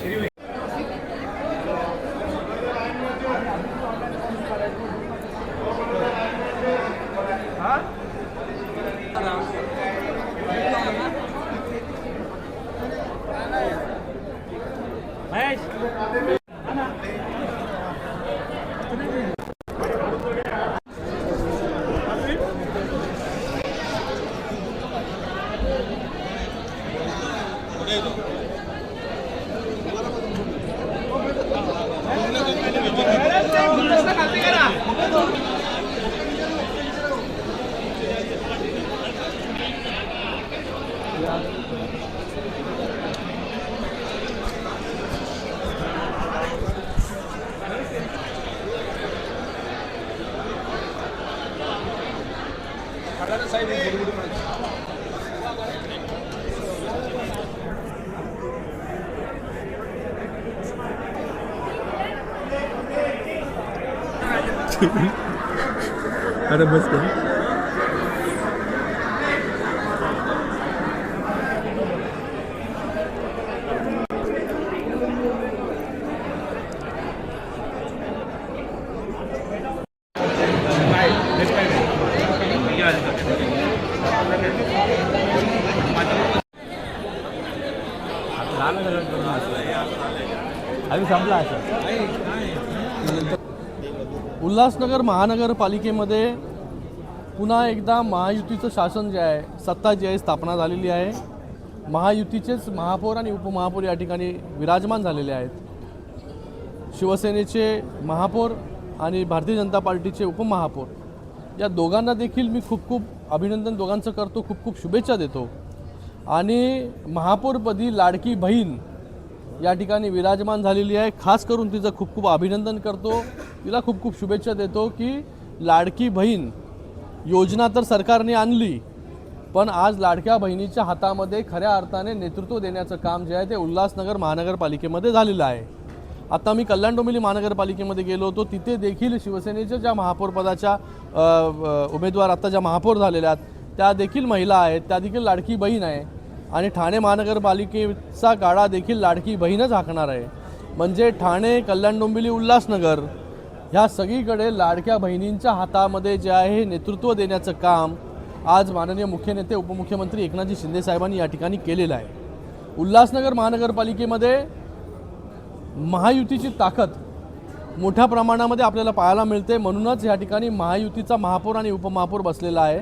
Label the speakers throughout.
Speaker 1: श्री 10. अरे बस संपला असं.
Speaker 2: उल्हासनगर महानगरपालिकेमध्ये पुन्हा एकदा महायुतीचं शासन जे आहे सत्ता जी आहे स्थापना झालेली आहे. महायुतीचेच महापौर आणि उपमहापौर या ठिकाणी विराजमान झालेले आहेत. शिवसेनेचे महापौर आणि भारतीय जनता पार्टीचे उपमहापौर. या दोघांना देखील मी खूप खूप अभिनंदन. दोघांचं करतो. खूप खूप शुभेच्छा देतो. आणि महापौरपदी लाडकी बहीण या ठिकाणी विराजमान झालेली आहे. खास करून तिचं खूप खूप अभिनंदन करतो. तिला खूप खूप शुभेच्छा देतो की लाडकी बहीण योजना तर सरकारने आणली पण आज लाडक्या बहिणीच्या हातामध्ये खऱ्या अर्थाने नेतृत्व देण्याचं काम जे आहे ते उल्हासनगर महानगरपालिकेमध्ये झालेलं आहे. आता मी कल्याण डोंबिवली महानगरपालिकेमध्ये गेलो होतो. तिथे देखील शिवसेनेच्या ज्या महापौरपदाच्या उमेदवार आता ज्या महापौर झालेल्या आहेत त्या देखील महिला आहेत. त्या देखील लाडकी बहीण आहे. आणि ठाणे महानगरपालिकेचा गाडा देखील लाडकी बहीणच हाकणार आहे. म्हणजे ठाणे कल्याण डोंबिवली उल्हासनगर ह्या सगळीकडे लाडक्या बहिणींच्या हातामध्ये जे आहे नेतृत्व देण्याचं काम आज माननीय मुख्य नेते उपमुख्यमंत्री एकनाथजी शिंदे साहेबांनी या ठिकाणी केलेलं आहे. उल्हासनगर महानगरपालिकेमध्ये महायुतीची ताकद मोठ्या प्रमाणामध्ये आपल्याला पाहायला मिळते. म्हणूनच या ठिकाणी महायुतीचा महापौर आणि उपमहापौर बसलेला आहे.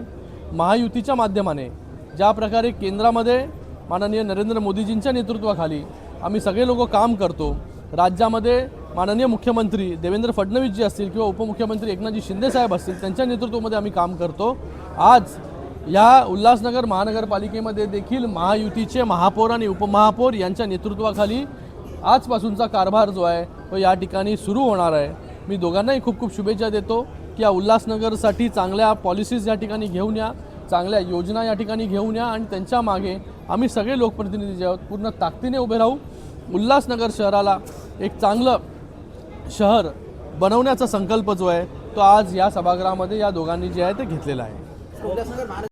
Speaker 2: महायुतीच्या माध्यमाने ज्या प्रकारे केंद्रामध्ये माननीय नरेंद्र मोदीजींच्या नेतृत्वाखाली आम्ही सगळे लोक काम करतो राज्यामध्ये माननीय मुख्यमंत्री देवेंद्र फडणवीसजी असतील किंवा उपमुख्यमंत्री एकनाथजी शिंदेसाहेब असतील त्यांच्या नेतृत्वामध्ये आम्ही काम करतो. आज या उल्हासनगर महानगरपालिकेमध्ये देखील महायुतीचे महापौर आणि उपमहापौर यांच्या नेतृत्वाखाली आजपासूनचा कारभार जो आहे तो या ठिकाणी सुरू होणार आहे. मी दोघांनाही खूप खूप शुभेच्छा देतो की या उल्हासनगरसाठी चांगल्या पॉलिसीज या ठिकाणी घेऊन या. चांगल्या योजना या ठिकाणी घेऊन या आणि त्यांच्या मागे आम्ही सगळे लोकप्रतिनिधी जे आहोत पूर्ण ताकदीने उभे राहू. उल्हासनगर शहराला एक चांगलं शहर बनवण्याचा संकल्प जो आहे तो आज या सभागृहामध्ये या दोघांनी जे आहे ते घेतलेला आहे.